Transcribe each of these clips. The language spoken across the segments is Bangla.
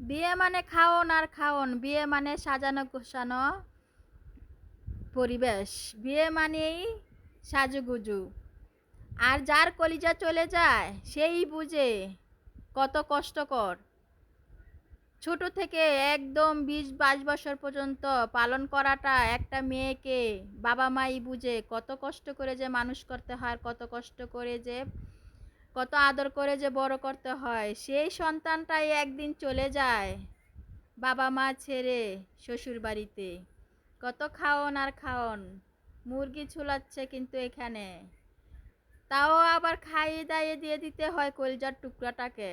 বিয়ে মানে খাওন আর খাওন, বিয়ে মানে সাজানো গোছানো পরিবেশ। বিয়ে মানেই সাজুগুজু। আর যার কলিজা চলে যায়, সেই বুঝে কত কষ্টকর। ছোট থেকে একদম বিশ বাইশ বছর পর্যন্ত পালন করাটা একটা মেয়েকে বাবা মাই বুঝে কত কষ্ট করে যে মানুষ করতে হয় কত কষ্ট করে যে কত আদর করে যে বড় করতে হয়, সেই সন্তানটাই একদিন চলে যায় বাবা মা ছেড়ে শ্বশুর বাড়িতে। কত খাওন আর খাওন, মুরগি ছুলাচ্ছে কিন্তু এখানে। তাও আবার খাইয়ে দাইয়ে দিয়ে দিতে হয় কলজার টুকরাটাকে।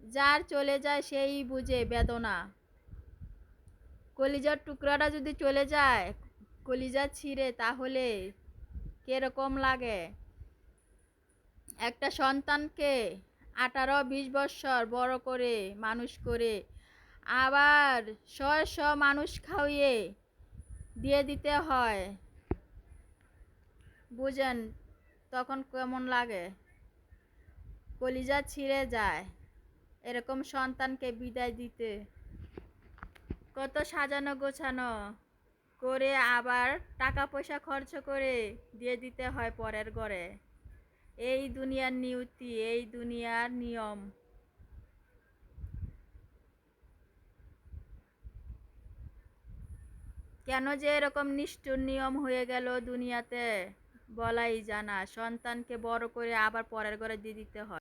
যার চলে যায় সেই বুঝে বেদনা। কলিজার টুকরাটা যদি চলে যায়, কলিজা ছিঁড়ে তাহলে কীরকম লাগে? একটা সন্তানকে আঠারো বিশ বৎসর বড় করে, মানুষ করে, আবার শ শ মানুষ খাওয়িয়ে দিয়ে দিতে হয়। বুঝেন তখন কেমন লাগে? কলিজা ছিঁড়ে যায় এরকম সন্তানকে বিদায় দিতে। কত সাজানো গোছানো করে আবার টাকা পয়সা খরচ করে দিয়ে দিতে হয় পরের ঘরে। এই দুনিয়ার নিয়তি এই দুনিয়ার নিয়ম। কেন যে এরকম নিষ্ঠুর নিয়ম হয়ে গেল দুনিয়াতে, বলাই জানা সন্তানকে বড় করে আবার পরের ঘরে দিয়ে দিতে হয়।